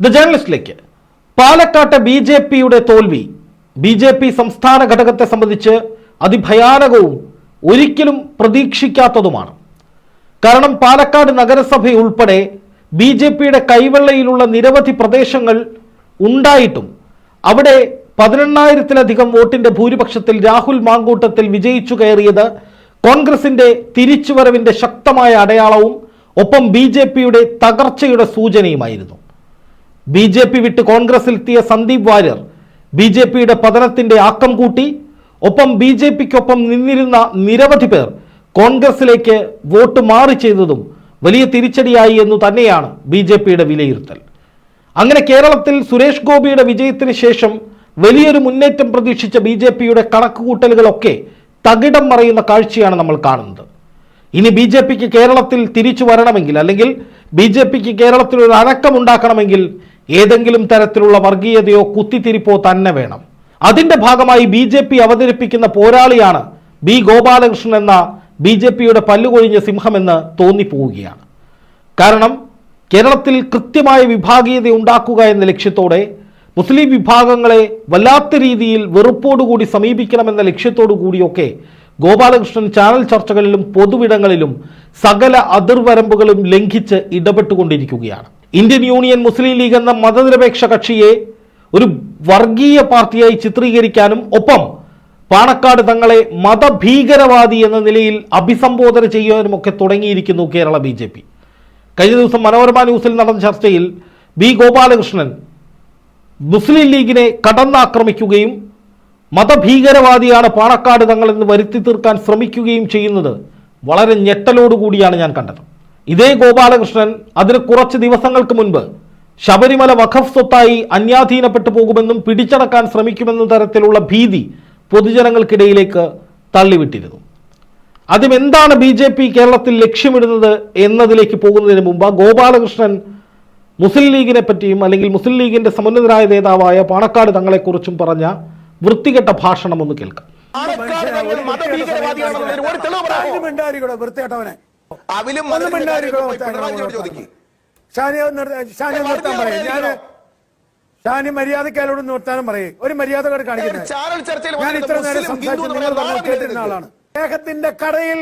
The ജേർണലിസ്റ്റിലേക്ക് പാലക്കാട്ടെ B J പിയുടെ തോൽവി. ബി ജെ പി സംസ്ഥാന ഘടകത്തെ സംബന്ധിച്ച് അതിഭയാനകവും ഒരിക്കലും പ്രതീക്ഷിക്കാത്തതുമാണ്. കാരണം പാലക്കാട് നഗരസഭ ഉൾപ്പെടെ ബി ജെ പിയുടെ കൈവെള്ളയിലുള്ള നിരവധി പ്രദേശങ്ങൾ ഉണ്ടായിട്ടും അവിടെ പതിനെണ്ണായിരത്തിലധികം വോട്ടിന്റെ ഭൂരിപക്ഷത്തിൽ രാഹുൽ മാങ്കൂട്ടത്തിൽ വിജയിച്ചു കയറിയത് കോൺഗ്രസിന്റെ തിരിച്ചുവരവിന്റെ ശക്തമായ അടയാളവും ഒപ്പം ബി തകർച്ചയുടെ സൂചനയുമായിരുന്നു. ബി ജെ പി വിട്ട് കോൺഗ്രസിലെത്തിയ സന്ദീപ് വാര്യർ ബി ജെ പിയുടെ പതനത്തിന്റെ ആക്കം കൂട്ടി. ഒപ്പം ബി ജെ പിക്കൊപ്പം നിന്നിരുന്ന നിരവധി പേർ കോൺഗ്രസിലേക്ക് വോട്ട് മാറി ചെയ്തതും വലിയ തിരിച്ചടിയായി എന്ന് തന്നെയാണ് ബി ജെ പിയുടെ വിലയിരുത്തൽ. അങ്ങനെ കേരളത്തിൽ സുരേഷ് ഗോപിയുടെ വിജയത്തിന് ശേഷം വലിയൊരു മുന്നേറ്റം പ്രതീക്ഷിച്ച ബി ജെ പിയുടെ കണക്കുകൂട്ടലുകളൊക്കെ തകിടം മറയുന്ന കാഴ്ചയാണ് നമ്മൾ കാണുന്നത്. ഇനി ബി ജെ പിക്ക് കേരളത്തിൽ തിരിച്ചു വരണമെങ്കിൽ അല്ലെങ്കിൽ ബി ജെ പിക്ക് കേരളത്തിൽ ഒരു അനക്കമുണ്ടാക്കണമെങ്കിൽ ഏതെങ്കിലും തരത്തിലുള്ള വർഗീയതയോ കുത്തിത്തിരിപ്പോ തന്നെ വേണം. അതിന്റെ ഭാഗമായി ബി ജെ പി അവതരിപ്പിക്കുന്ന പോരാളിയാണ് ബി ഗോപാലകൃഷ്ണൻ എന്ന ബി ജെ പിയുടെ പല്ലുകൊഴിഞ്ഞ സിംഹമെന്ന് തോന്നിപ്പോവുകയാണ്. കാരണം കേരളത്തിൽ കൃത്യമായ വിഭാഗീയത ഉണ്ടാക്കുക എന്ന ലക്ഷ്യത്തോടെ മുസ്ലിം വിഭാഗങ്ങളെ വല്ലാത്ത രീതിയിൽ വെറുപ്പോടുകൂടി സമീപിക്കണമെന്ന ലക്ഷ്യത്തോടു കൂടിയൊക്കെ ഗോപാലകൃഷ്ണൻ ചാനൽ ചർച്ചകളിലും പൊതുവിടങ്ങളിലും സകല അതിർവരമ്പുകളും ലംഘിച്ച് ഇടപെട്ടുകൊണ്ടിരിക്കുകയാണ്. ഇന്ത്യൻ യൂണിയൻ മുസ്ലിം ലീഗ് എന്ന മതനിരപേക്ഷ കക്ഷിയെ ഒരു വർഗീയ പാർട്ടിയായി ചിത്രീകരിക്കാനും ഒപ്പം പാണക്കാട് തങ്ങളെ മതഭീകരവാദി എന്ന നിലയിൽ അഭിസംബോധന ചെയ്യാനുമൊക്കെ തുടങ്ങിയിരിക്കുന്നു കേരള ബി ജെ പി. കഴിഞ്ഞ ദിവസം മനോരമ ന്യൂസിൽ നടന്ന ചർച്ചയിൽ ബി ഗോപാലകൃഷ്ണൻ മുസ്ലിം ലീഗിനെ കടന്നാക്രമിക്കുകയും മതഭീകരവാദിയാണ് പാണക്കാട് തങ്ങളെന്ന് വരുത്തി തീർക്കാൻ ശ്രമിക്കുകയും ചെയ്യുന്നത് വളരെ ഞെട്ടലോടുകൂടിയാണ് ഞാൻ കണ്ടത്. ഇതേ ഗോപാലകൃഷ്ണൻ അതിന് കുറച്ച് ദിവസങ്ങൾക്ക് മുൻപ് ശബരിമല വഖഫ് സ്വത്തായി അന്യാധീനപ്പെട്ടു പോകുമെന്നും പിടിച്ചടക്കാൻ ശ്രമിക്കുമെന്ന തരത്തിലുള്ള ഭീതി പൊതുജനങ്ങൾക്കിടയിലേക്ക് തള്ളിവിട്ടിരുന്നു. ആദ്യം എന്താണ് ബി ജെ പി കേരളത്തിൽ ലക്ഷ്യമിടുന്നത് എന്നതിലേക്ക് പോകുന്നതിന് മുമ്പ് ആ ഗോപാലകൃഷ്ണൻ മുസ്ലിം ലീഗിനെ പറ്റിയും അല്ലെങ്കിൽ മുസ്ലിം ലീഗിന്റെ സമുന്നതരായ നേതാവായ പാണക്കാട് തങ്ങളെക്കുറിച്ചും പറഞ്ഞ വൃത്തികെട്ട ഭാഷണം ഒന്ന് കേൾക്കാം അവലും ചോദിക്കും. ഷാനി ഒന്ന് അയാളോട് നിർത്താൻ പറയും. ഷാനി നിർത്താനും പറയും. ഒരു മര്യാദ കൂടെ കാണിക്കുന്നത് ഞാൻ ഇത്ര നേരം ആളാണ് സ്നേഹത്തിന്റെ കടയിൽ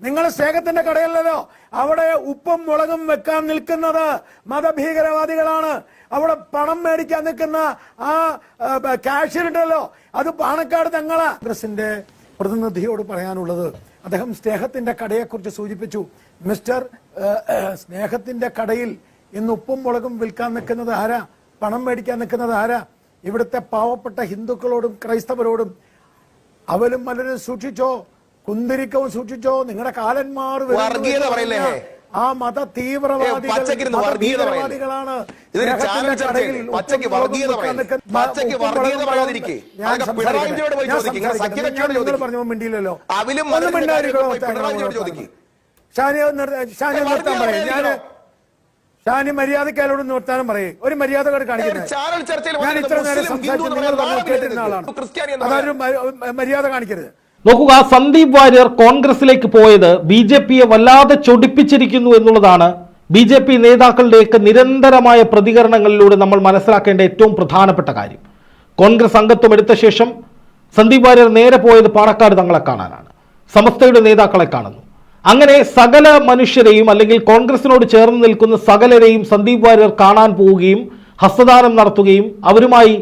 നിങ്ങൾ സ്നേഹത്തിന്റെ കടയിലല്ലോ അവിടെ ഉപ്പും മുളകും വെക്കാൻ നിൽക്കുന്നത് മതഭീകരവാദികളാണ്. അവിടെ പണം മേടിക്കാൻ നിൽക്കുന്ന ആ കാഷ്യർ ഉണ്ടല്ലോ. അത് പാണക്കാട് തങ്ങളാ. കോൺഗ്രസിന്റെ പ്രതിനിധിയോട് പറയാനുള്ളത്. അദ്ദേഹം സ്നേഹത്തിന്റെ കടയെക്കുറിച്ച് സൂചിപ്പിച്ചു. മിസ്റ്റർ സ്നേഹത്തിന്റെ കടയിൽ ഇന്ന് ഉപ്പും മുളകും വിൽക്കാൻ നിൽക്കുന്നത് ആരാ? പണം മേടിക്കാൻ നിൽക്കുന്നത് ആരാ? ഇവിടുത്തെ പാവപ്പെട്ട ഹിന്ദുക്കളോടും ക്രൈസ്തവരോടും അവലും മലരും സൂക്ഷിച്ചോ? കുന്തിരിക്കവും സൂക്ഷിച്ചോ? നിങ്ങളുടെ കാലന്മാർ ആ മത തീവ്രവാദികളാണ് പച്ചയ്ക്ക് വർഗീയത വർഗീയത പറയാതിരിക്കെ. പോയി ചോദിക്ക്. സഖ്യകക്ഷിയോട് ചോദിക്ക്. മിണ്ടിയില്ലല്ലോ. ചോദിക്ക്. ഷാനി നിർത്താൻ പറയും. ഞാൻ ഷാനി മര്യാദക്കാരോട് നിർത്താനും പറയും. ഒരു മര്യാദ കൂടെ കാണിക്കുന്നത് ചർച്ചയിൽ ഞാൻ ഇത്ര നേരം സംസാരിച്ചു എന്ന് നിങ്ങൾ പറഞ്ഞ കേട്ടിരുന്ന ആളാണ്. അതൊരു മര്യാദ കാണിക്കരുത്. നോക്കുക സന്ദീപ് വാര്യർ കോൺഗ്രസിലേക്ക് പോയത് ബി ജെ പിയെ വല്ലാതെ ചൊടിപ്പിച്ചിരിക്കുന്നു എന്നുള്ളതാണ് ബി ജെ പി നേതാക്കളുടെയൊക്കെ നിരന്തരമായ പ്രതികരണങ്ങളിലൂടെ നമ്മൾ മനസ്സിലാക്കേണ്ട ഏറ്റവും പ്രധാനപ്പെട്ട കാര്യം. കോൺഗ്രസ് അംഗത്വം എടുത്ത ശേഷം സന്ദീപ് വാര്യർ നേരെ പോയത് പാണക്കാട് തങ്ങളെ കാണാനാണ്. സമസ്തയുടെ നേതാക്കളെ കാണുന്നു. അങ്ങനെ സകല മനുഷ്യരെയും അല്ലെങ്കിൽ കോൺഗ്രസിനോട് ചേർന്ന് നിൽക്കുന്ന സകലരെയും സന്ദീപ് വാര്യർ കാണാൻ പോവുകയും ഹസ്തദാനം നടത്തുകയും അവരുമായി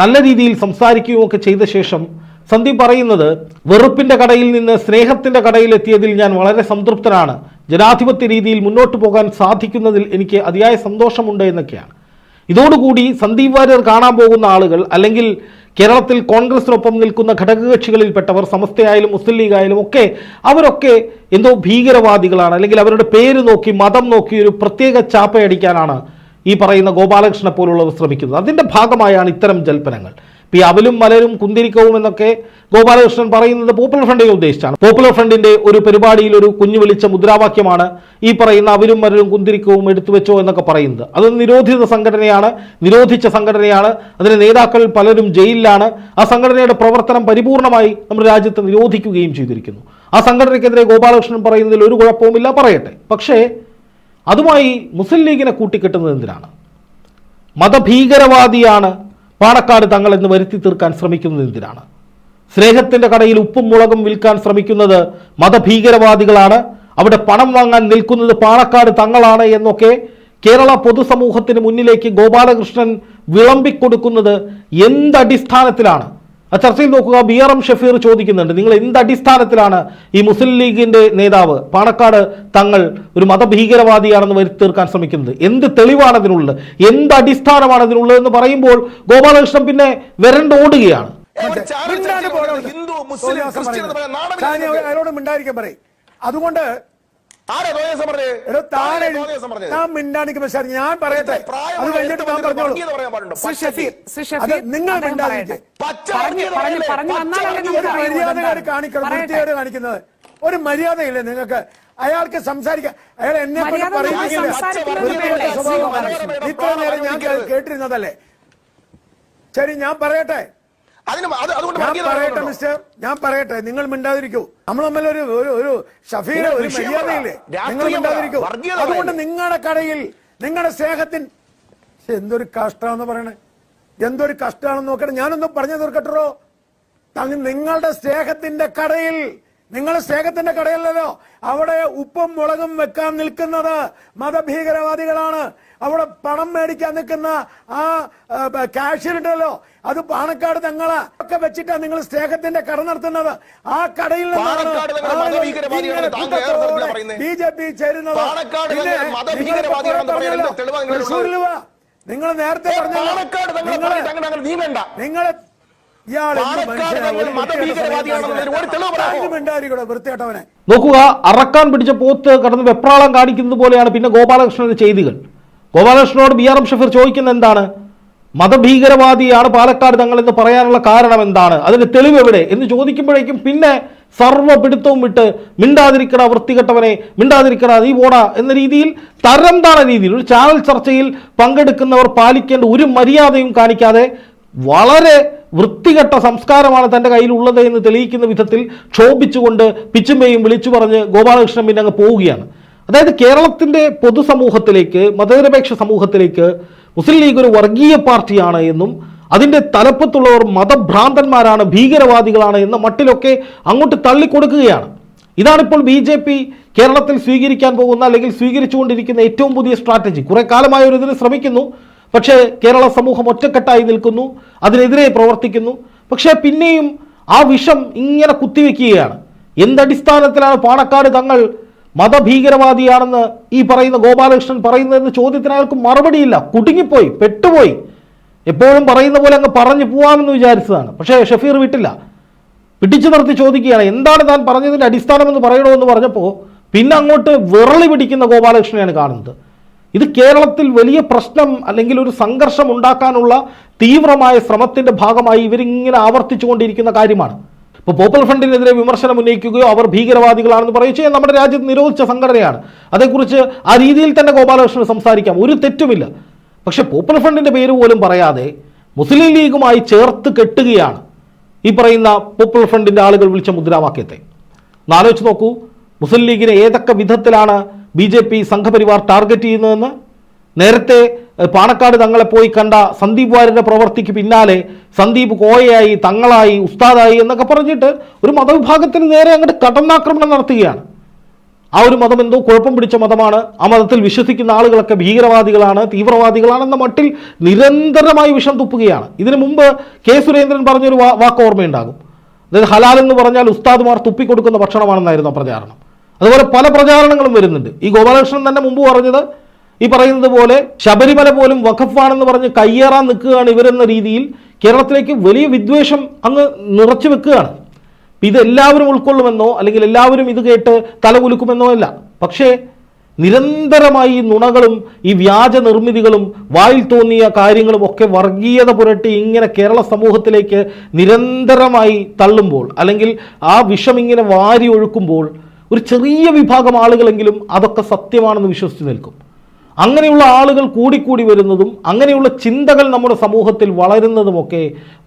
നല്ല രീതിയിൽ സംസാരിക്കുകയും ഒക്കെ ചെയ്ത ശേഷം സന്ദീപ് പറയുന്നത് വെറുപ്പിന്റെ കടയിൽ നിന്ന് സ്നേഹത്തിന്റെ കടയിൽ എത്തിയതിൽ ഞാൻ വളരെ സംതൃപ്തനാണ്. ജനാധിപത്യ രീതിയിൽ മുന്നോട്ട് പോകാൻ സാധിക്കുന്നതിൽ എനിക്ക് അതിയായ സന്തോഷമുണ്ട് എന്നൊക്കെയാണ്. ഇതോടുകൂടി സന്ദീപ് വാര്യർ കാണാൻ പോകുന്ന ആളുകൾ അല്ലെങ്കിൽ കേരളത്തിൽ കോൺഗ്രസിനൊപ്പം നിൽക്കുന്ന ഘടകകക്ഷികളിൽപ്പെട്ടവർ സമസ്തയായാലും മുസ്ലിം ലീഗായാലും ഒക്കെ അവരൊക്കെ എന്തോ ഭീകരവാദികളാണ്. അല്ലെങ്കിൽ അവരുടെ പേര് നോക്കി മതം നോക്കി ഒരു പ്രത്യേക ചാപ്പയടിക്കാനാണ് ഈ പറയുന്ന ഗോപാലകൃഷ്ണനെ പോലുള്ളവർ ശ്രമിക്കുന്നത്. അതിന്റെ ഭാഗമായാണ് ഇത്തരം ജൽപ്പനങ്ങൾ. ഈ അവലും മലരും കുന്തിരിക്കവും എന്നൊക്കെ ഗോപാലകൃഷ്ണൻ പറയുന്നത് പോപ്പുലർ ഫ്രണ്ടിനെ ഉദ്ദേശിച്ചാണ്. പോപ്പുലർ ഫ്രണ്ടിന്റെ ഒരു പരിപാടിയിൽ ഒരു കുഞ്ഞു വിളിച്ച മുദ്രാവാക്യമാണ് ഈ പറയുന്ന അവലും മലരും കുന്തിരിക്കവും എടുത്തു വെച്ചോ എന്നൊക്കെ പറയുന്നത്. അത് നിരോധിത സംഘടനയാണ് നിരോധിച്ച സംഘടനയാണ്. അതിലെ നേതാക്കൾ പലരും ജയിലിലാണ്. ആ സംഘടനയുടെ പ്രവർത്തനം പരിപൂർണമായി നമ്മുടെ രാജ്യത്ത് നിരോധിക്കുകയും ചെയ്തിരിക്കുന്നു. ആ സംഘടനയ്ക്കെതിരെ ഗോപാലകൃഷ്ണൻ പറയുന്നതിൽ ഒരു കുഴപ്പവുമില്ല പറയട്ടെ. പക്ഷേ അതുമായി മുസ്ലിം ലീഗിനെ കൂട്ടിക്കെട്ടുന്നത് എന്തിനാണ്? മതഭീകരവാദിയാണ് പാണക്കാട് തങ്ങൾ എന്ന് വരുത്തി തീർക്കാൻ ശ്രമിക്കുന്നത് എന്തിനാണ്? സ്നേഹത്തിന്റെ കടയിൽ ഉപ്പും മുളകും വിൽക്കാൻ ശ്രമിക്കുന്നത് മതഭീകരവാദികളാണ്. അവിടെ പണം വാങ്ങാൻ നിൽക്കുന്നത് പാണക്കാട് തങ്ങളാണ് എന്നൊക്കെ കേരള പൊതുസമൂഹത്തിന് മുന്നിലേക്ക് ഗോപാലകൃഷ്ണൻ വിളമ്പിക്കൊടുക്കുന്നത് എന്തടിസ്ഥാനത്തിലാണ് ആ ചർച്ചയിൽ നോക്കുക ബി ആർ എം ഷഫീർ ചോദിക്കുന്നുണ്ട് നിങ്ങൾ എന്ത് അടിസ്ഥാനത്തിലാണ് ഈ മുസ്ലിം ലീഗിന്റെ നേതാവ് പാണക്കാട് തങ്ങൾ ഒരു മതഭീകരവാദിയാണെന്ന് വരുത്തീർക്കാൻ ശ്രമിക്കുന്നത്? എന്ത് തെളിവാണ് അതിനുള്ളത്? എന്ത് അടിസ്ഥാനമാണ് അതിനുള്ളത്? എന്ന് പറയുമ്പോൾ ഗോപാലകൃഷ്ണൻ പിന്നെ വരണ്ടോടുകയാണ് ഓടുകയാണ്. അതുകൊണ്ട് സാർ ഞാൻ പറയട്ടെ. അത് കഴിഞ്ഞിട്ട് താൻ പറഞ്ഞോളൂ. നിങ്ങൾ കാണിക്കണം. കാണിക്കുന്നത്. ഒരു മര്യാദയില്ലേ നിങ്ങൾക്ക്? അയാൾക്ക് സംസാരിക്കാൻ അയാൾ എന്നെ പറയുന്നില്ല. ഇത്ര നേരം ഞാൻ കേട്ടിരുന്നതല്ലേ? ശരി ഞാൻ പറയട്ടെ. അതിന് അതുകൊണ്ട് ഞാൻ പറയട്ടെ മിസ്റ്റർ. ഞാൻ പറയട്ടെ നിങ്ങൾ മിണ്ടാതിരിക്കൂ. നമ്മൾ തമ്മിൽ ഒരു ഒരു ഷഫീർ ഒരു മര്യാദയില്ലേ? നിങ്ങൾ മിണ്ടാതിരിക്കൂ. അതുകൊണ്ട് നിങ്ങളുടെ കടയിൽ നിങ്ങളുടെ സ്നേഹത്തിൻ എന്തൊരു കഷ്ടമാണെന്ന് പറയണേ. എന്തൊരു കഷ്ടമാണെന്ന് നോക്കട്ടെ. ഞാനൊന്നും പറഞ്ഞു തീർക്കട്ടോ തങ്ങ നിങ്ങളുടെ സ്നേഹത്തിന്റെ കടയിൽ നിങ്ങളുടെ സ്നേഹത്തിന്റെ കടയല്ലല്ലോ. അവിടെ ഉപ്പും മുളകും വെക്കാൻ നിൽക്കുന്നത് മതഭീകരവാദികളാണ്. അവിടെ പണം മേടിക്കാൻ നിൽക്കുന്ന ആ കാഷ്യർ ഉണ്ടല്ലോ അത് പാണക്കാട് തങ്ങളാ ഒക്കെ വെച്ചിട്ടാണ് നിങ്ങൾ സ്നേഹത്തിന്റെ കട നടത്തുന്നത്. ആ കടയിൽ? ബി ജെ പി ചേരുന്നത്. തൃശ്ശൂരിൽ. നിങ്ങൾ നേരത്തെ പറഞ്ഞു പാണക്കാട് നോക്കുക അറക്കാൻ പിടിച്ച പോത്ത് കടന്ന് വെപ്രാളം കാണിക്കുന്നത് പോലെയാണ് പിന്നെ ഗോപാലകൃഷ്ണന്റെ ചെയ്തികൾ. ഗോപാലകൃഷ്ണനോട് ബി ആർ എം ഷഫീർ ചോദിക്കുന്ന എന്താണ്? മതഭീകരവാദിയാണ് പാലക്കാട് തങ്ങൾ എന്ന് പറയാനുള്ള കാരണം എന്താണ്? അതിന് തെളിവ് എവിടെ? എന്ന് ചോദിക്കുമ്പോഴേക്കും പിന്നെ സർവ പിടുത്തവും വിട്ട് മിണ്ടാതിരിക്കട വൃത്തികെട്ടവനെ മിണ്ടാതിരിക്കട നീ പോടാ എന്ന രീതിയിൽ തരം താണ രീതിയിൽ ഒരു ചാനൽ ചർച്ചയിൽ പങ്കെടുക്കുന്നവർ പാലിക്കേണ്ട ഒരു മര്യാദയും കാണിക്കാതെ വളരെ വൃത്തികെട്ട സംസ്കാരമാണ് തന്റെ കയ്യിലുള്ളത് എന്ന് തെളിയിക്കുന്ന വിധത്തിൽ ക്ഷോഭിച്ചുകൊണ്ട് പിച്ചുമ്പയും വിളിച്ചു പറഞ്ഞ് ഗോപാലകൃഷ്ണൻ പിന്നെ അങ്ങ് പോവുകയാണ്. അതായത് കേരളത്തിന്റെ പൊതുസമൂഹത്തിലേക്ക് മതനിരപേക്ഷ സമൂഹത്തിലേക്ക് മുസ്ലിം ലീഗ് ഒരു വർഗീയ പാർട്ടിയാണ് എന്നും അതിന്റെ തലപ്പത്തുള്ളവർ മതഭ്രാന്തന്മാരാണ് ഭീകരവാദികളാണ് എന്ന മട്ടിലൊക്കെ അങ്ങോട്ട് തള്ളിക്കൊടുക്കുകയാണ്. ഇതാണിപ്പോൾ ബി ജെ പി കേരളത്തിൽ സ്വീകരിക്കാൻ പോകുന്ന അല്ലെങ്കിൽ സ്വീകരിച്ചുകൊണ്ടിരിക്കുന്ന ഏറ്റവും പുതിയ സ്ട്രാറ്റജി. കുറെ കാലമായി ഒരു ഇതിന് ശ്രമിക്കുന്നു. പക്ഷേ കേരള സമൂഹം ഒറ്റക്കെട്ടായി നിൽക്കുന്നു അതിനെതിരെ പ്രവർത്തിക്കുന്നു. പക്ഷേ പിന്നെയും ആ വിഷം ഇങ്ങനെ കുത്തിവെക്കുകയാണ്. എന്തടിസ്ഥാനത്തിലാണ് പാണക്കാട് തങ്ങൾ മതഭീകരവാദിയാണെന്ന് ഈ പറയുന്ന ഗോപാലകൃഷ്ണൻ പറയുന്നതെന്ന് ചോദ്യത്തിന് അയാൾക്ക് മറുപടിയില്ല. കുടുങ്ങിപ്പോയി പെട്ടുപോയി. എപ്പോഴും പറയുന്ന പോലെ അങ്ങ് പറഞ്ഞു പോവാമെന്ന് വിചാരിച്ചതാണ്. പക്ഷേ ഷഫീർ വിട്ടില്ല. പിടിച്ചു നിർത്തി ചോദിക്കുകയാണ് എന്താണ് താൻ പറഞ്ഞതിന്റെ അടിസ്ഥാനമെന്ന് പറയണമെന്ന് പറഞ്ഞപ്പോൾ പിന്നെ അങ്ങോട്ട് വിറളി പിടിക്കുന്ന ഗോപാലകൃഷ്ണനെയാണ് കാണുന്നത്. ഇത് കേരളത്തിൽ വലിയ പ്രശ്നം അല്ലെങ്കിൽ ഒരു സംഘർഷം ഉണ്ടാക്കാനുള്ള തീവ്രമായ ശ്രമത്തിന്റെ ഭാഗമായി ഇവരിങ്ങനെ ആവർത്തിച്ചുകൊണ്ടിരിക്കുന്ന കാര്യമാണ്. ഇപ്പോൾ പോപ്പുലർ ഫ്രണ്ടിനെതിരെ വിമർശനം ഉന്നയിക്കുകയോ അവർ ഭീകരവാദികളാണെന്ന് പറയുകയോ നമ്മുടെ രാജ്യത്ത് നിരോധിച്ച സംഘടനയാണ്. അതേക്കുറിച്ച് ആ രീതിയിൽ തന്നെ ഗോപാലകൃഷ്ണൻ സംസാരിക്കാം. ഒരു തെറ്റുമില്ല. പക്ഷേ പോപ്പുലർ ഫ്രണ്ടിന്റെ പേര് പോലും പറയാതെ മുസ്ലിം ലീഗുമായി ചേർത്ത് കെട്ടുകയാണ് ഈ പറയുന്ന പോപ്പുലർ ഫ്രണ്ടിന്റെ ആളുകൾ വിളിച്ച മുദ്രാവാക്യത്തെ. ഒന്ന് ആലോചിച്ച് നോക്കൂ. മുസ്ലിം ലീഗിനെ ഏതൊക്കെ വിധത്തിലാണ് B J P Sangh Parivar target ചെയ്യുന്നതെന്ന് നേരത്തെ പാണക്കാട് തങ്ങളെ പോയി കണ്ട സന്ദീപ് വാര്യരുടെ പ്രവർത്തിക്ക് പിന്നാലെ സന്ദീപ് കോയയായി തങ്ങളായി ഉസ്താദായി എന്നൊക്കെ പറഞ്ഞിട്ട് ഒരു മതവിഭാഗത്തിന് നേരെ അങ്ങോട്ട് കടന്നാക്രമണം നടത്തുകയാണ്. ആ ഒരു മതം എന്തോ കുഴപ്പം പിടിച്ച മതമാണ്. ആ മതത്തിൽ വിശ്വസിക്കുന്ന ആളുകളൊക്കെ ഭീകരവാദികളാണ് തീവ്രവാദികളാണെന്ന മട്ടിൽ നിരന്തരമായി വിഷം തുപ്പുകയാണ്. ഇതിനു മുമ്പ് കെ സുരേന്ദ്രൻ പറഞ്ഞൊരു വാക്ക് ഓർമ്മയുണ്ടാകും. അതായത് ഹലാൽ എന്ന് പറഞ്ഞാൽ ഉസ്താദുമാർ തുപ്പിക്കൊടുക്കുന്ന ഭക്ഷണമാണെന്നായിരുന്നു പ്രചാരണം. അതുപോലെ പല പ്രചാരണങ്ങളും വരുന്നുണ്ട്. ഈ ഗോപാലകൃഷ്ണൻ തന്നെ മുമ്പ് പറഞ്ഞത് ഈ പറയുന്നത് പോലെ ശബരിമല പോലും വഖഫാണെന്ന് പറഞ്ഞ് കയ്യേറാൻ നിൽക്കുകയാണ് ഇവരെന്ന രീതിയിൽ കേരളത്തിലേക്ക് വലിയ വിദ്വേഷം അങ്ങ് നിറച്ചു വെക്കുകയാണ്. ഇത് എല്ലാവരും ഉൾക്കൊള്ളുമെന്നോ അല്ലെങ്കിൽ എല്ലാവരും ഇത് കേട്ട് തല കുലുക്കുമെന്നോ അല്ല. പക്ഷേ നിരന്തരമായി ഈ നുണകളും ഈ വ്യാജ നിർമ്മിതികളും വായിൽ തോന്നിയ കാര്യങ്ങളും ഒക്കെ വർഗീയത പുരട്ടി ഇങ്ങനെ കേരള സമൂഹത്തിലേക്ക് നിരന്തരമായി തള്ളുമ്പോൾ അല്ലെങ്കിൽ ആ വിഷം ഇങ്ങനെ വാരി ഒഴുക്കുമ്പോൾ ഒരു ചെറിയ വിഭാഗം ആളുകളെങ്കിലും അതൊക്കെ സത്യമാണെന്ന് വിശ്വസിച്ച് നിൽക്കും. അങ്ങനെയുള്ള ആളുകൾ കൂടിക്കൂടി വരുന്നതും അങ്ങനെയുള്ള ചിന്തകൾ നമ്മുടെ സമൂഹത്തിൽ വളരുന്നതുമൊക്കെ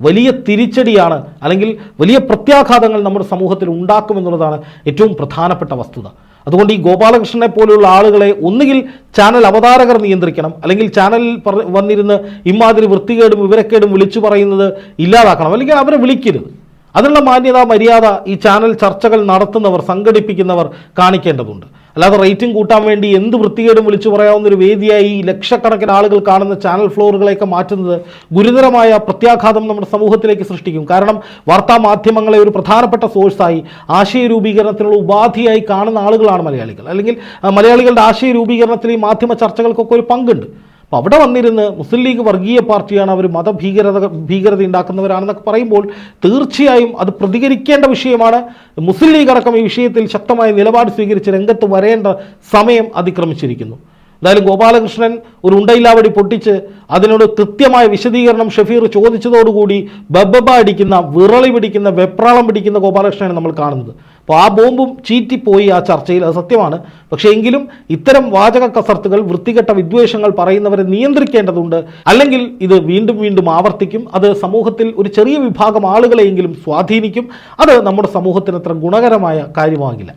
വലിയ തിരിച്ചടിയാണ് അല്ലെങ്കിൽ വലിയ പ്രത്യാഘാതങ്ങൾ നമ്മുടെ സമൂഹത്തിൽ ഉണ്ടാക്കുമെന്നുള്ളതാണ് ഏറ്റവും പ്രധാനപ്പെട്ട വസ്തുത. അതുകൊണ്ട് ഈ ഗോപാലകൃഷ്ണനെ പോലെയുള്ള ആളുകളെ ഒന്നുകിൽ ചാനൽ അവതാരകർ നിയന്ത്രിക്കണം അല്ലെങ്കിൽ ചാനലിൽ വന്നിരുന്ന് ഇമാതിരി വൃത്തികേടും വിവരക്കേടും വിളിച്ചു പറയുന്നത് ഇല്ലാതാക്കണം അല്ലെങ്കിൽ അവരെ വിളിക്കരുത്. അതിനുള്ള മാന്യത മര്യാദ ഈ ചാനൽ ചർച്ചകൾ നടത്തുന്നവർ സംഘടിപ്പിക്കുന്നവർ കാണിക്കേണ്ടതുണ്ട്. അല്ലാതെ റേറ്റിംഗ് കൂട്ടാൻ വേണ്ടി എന്ത് വൃത്തികേടും വിളിച്ചു പറയാവുന്ന ഒരു വേദിയായി ഈ ലക്ഷക്കണക്കിന് ആളുകൾ കാണുന്ന ചാനൽ ഫ്ലോറുകളെയൊക്കെ മാറ്റുന്നത് ഗുരുതരമായ പ്രത്യാഘാതം നമ്മുടെ സമൂഹത്തിലേക്ക് സൃഷ്ടിക്കും. കാരണം വാർത്താ മാധ്യമങ്ങളെ ഒരു പ്രധാനപ്പെട്ട സോഴ്സായി ആശയ രൂപീകരണത്തിനുള്ള ഉപാധിയായി കാണുന്ന ആളുകളാണ് മലയാളികൾ. അല്ലെങ്കിൽ മലയാളികളുടെ ആശയ രൂപീകരണത്തിൽ ഈ മാധ്യമ ചർച്ചകൾക്കൊക്കെ ഒരു പങ്കുണ്ട്. അപ്പോൾ അവിടെ വന്നിരുന്ന് മുസ്ലിം ലീഗ് വർഗീയ പാർട്ടിയാണ് അവർ മതഭീകരത ഭീകരത ഉണ്ടാക്കുന്നവരാണെന്നൊക്കെ പറയുമ്പോൾ തീർച്ചയായും അത് പ്രതികരിക്കേണ്ട വിഷയമാണ്. മുസ്ലിം ലീഗ് അടക്കം ഈ വിഷയത്തിൽ ശക്തമായ നിലപാട് സ്വീകരിച്ച് രംഗത്ത് വരേണ്ട സമയം അതിക്രമിച്ചിരിക്കുന്നു. എന്തായാലും ഗോപാലകൃഷ്ണൻ ഒരു ഉണ്ടയില്ലാവടി പൊട്ടിച്ച് അതിനോട് കൃത്യമായ വിശദീകരണം ഷഫീർ ചോദിച്ചതോടുകൂടി ബബ്ബബ അടിക്കുന്ന വിറളി പിടിക്കുന്ന വെപ്രാളം പിടിക്കുന്ന ഗോപാലകൃഷ്ണനെ നമ്മൾ കാണുന്നത്. അപ്പോൾ ആ ബോംബും ചീറ്റിപ്പോയി ആ ചർച്ചയിൽ അത് സത്യമാണ്. പക്ഷേ എങ്കിലും ഇത്തരം വാചക കസർത്തുകൾ വൃത്തികെട്ട വിദ്വേഷങ്ങൾ പറയുന്നവരെ നിയന്ത്രിക്കേണ്ടതുണ്ട്. അല്ലെങ്കിൽ ഇത് വീണ്ടും വീണ്ടും ആവർത്തിക്കും. അത് സമൂഹത്തിൽ ഒരു ചെറിയ വിഭാഗം ആളുകളെയെങ്കിലും സ്വാധീനിക്കും. അത് നമ്മുടെ സമൂഹത്തിന് അത്ര ഗുണകരമായ കാര്യമാകില്ല.